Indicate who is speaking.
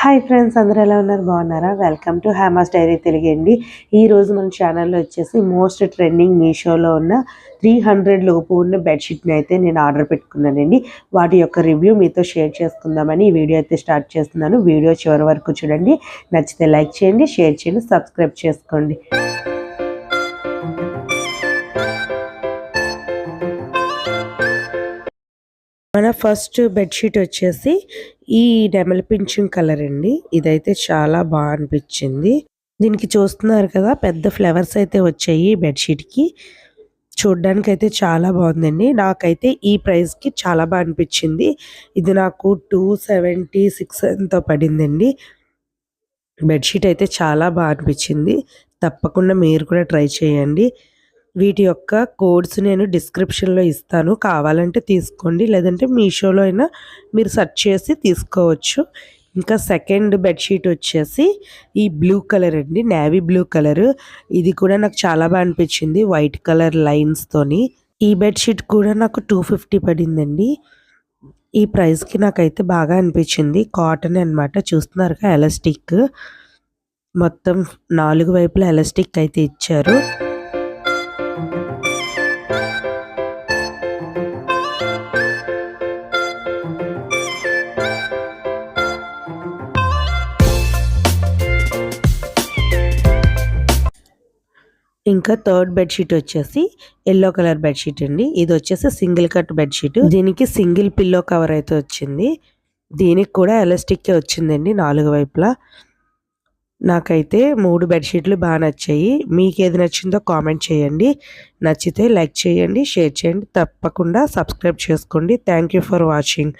Speaker 1: Hi friends అందరూ ఎలా ఉన్నారు? బాగున్నారా? Welcome to Hyma's diary Telugu అండి. ఈ రోజు మన ఛానల్లో వచ్చేసి మోస్ట్ ట్రెండింగ్ మీషోలో ఉన్న త్రీ హండ్రెడ్ లోపు ఉన్న బెడ్షీట్ని అయితే నేను ఆర్డర్ పెట్టుకున్నానండి. వాటి యొక్క రివ్యూ మీతో షేర్ చేసుకుందామని ఈ వీడియో అయితే స్టార్ట్ చేస్తున్నాను. వీడియో చివరి వరకు చూడండి. నచ్చితే లైక్ చేయండి షేర్ చేయండి సబ్స్క్రైబ్ చేసుకోండి. మన ఫస్ట్ బెడ్షీట్ వచ్చేసి ఈ డెమల్ పింఛన్ కలర్ అండి. ఇదైతే చాలా బాగా అనిపించింది. దీనికి చూస్తున్నారు కదా పెద్ద ఫ్లవర్స్ అయితే వచ్చాయి బెడ్షీట్కి చూడ్డానికి అయితే చాలా బాగుందండి. నాకైతే ఈ ప్రైస్కి చాలా బాగా అనిపించింది. ఇది నాకు టూ సెవెంటీ సిక్స్ ఎంతో పడిందండి. బెడ్షీట్ అయితే చాలా బాగా అనిపించింది. తప్పకుండా మీరు కూడా ట్రై చేయండి. వీటి యొక్క కోడ్స్ నేను డిస్క్రిప్షన్లో ఇస్తాను. కావాలంటే తీసుకోండి. లేదంటే మీషోలో అయినా మీరు సెర్చ్ చేసి తీసుకోవచ్చు. ఇంకా సెకండ్ బెడ్షీట్ వచ్చేసి ఈ బ్లూ కలర్ అండి. Navy blue colour. ఇది కూడా నాకు చాలా బాగా అనిపించింది వైట్ కలర్ లైన్స్తోని ఈ బెడ్షీట్ కూడా నాకు టూ ఫిఫ్టీ పడిందండి. ఈ ప్రైస్కి నాకైతే బాగా అనిపించింది. కాటన్ అనమాట చూస్తున్నారుగా ఎలాస్టిక్. మొత్తం నాలుగు వైపులా ఎలాస్టిక్ అయితే ఇచ్చారు. ఇంకా థర్డ్ బెడ్షీట్ వచ్చేసి ఎల్లో కలర్ బెడ్షీట్ అండి. ఇది వచ్చేసి సింగిల్ కట్ బెడ్షీట్. దీనికి సింగిల్ పిల్లో కవర్ అయితే వచ్చింది. దీనికి కూడా ఎలాస్టిక్ వచ్చిందండి నాలుగు వైపులా. నాకైతే మూడు బెడ్షీట్లు బాగా నచ్చాయి. మీకు ఏది నచ్చిందో కామెంట్ చేయండి. నచ్చితే లైక్ చేయండి షేర్ చేయండి. తప్పకుండా సబ్స్క్రైబ్ చేసుకోండి. Thank you for watching.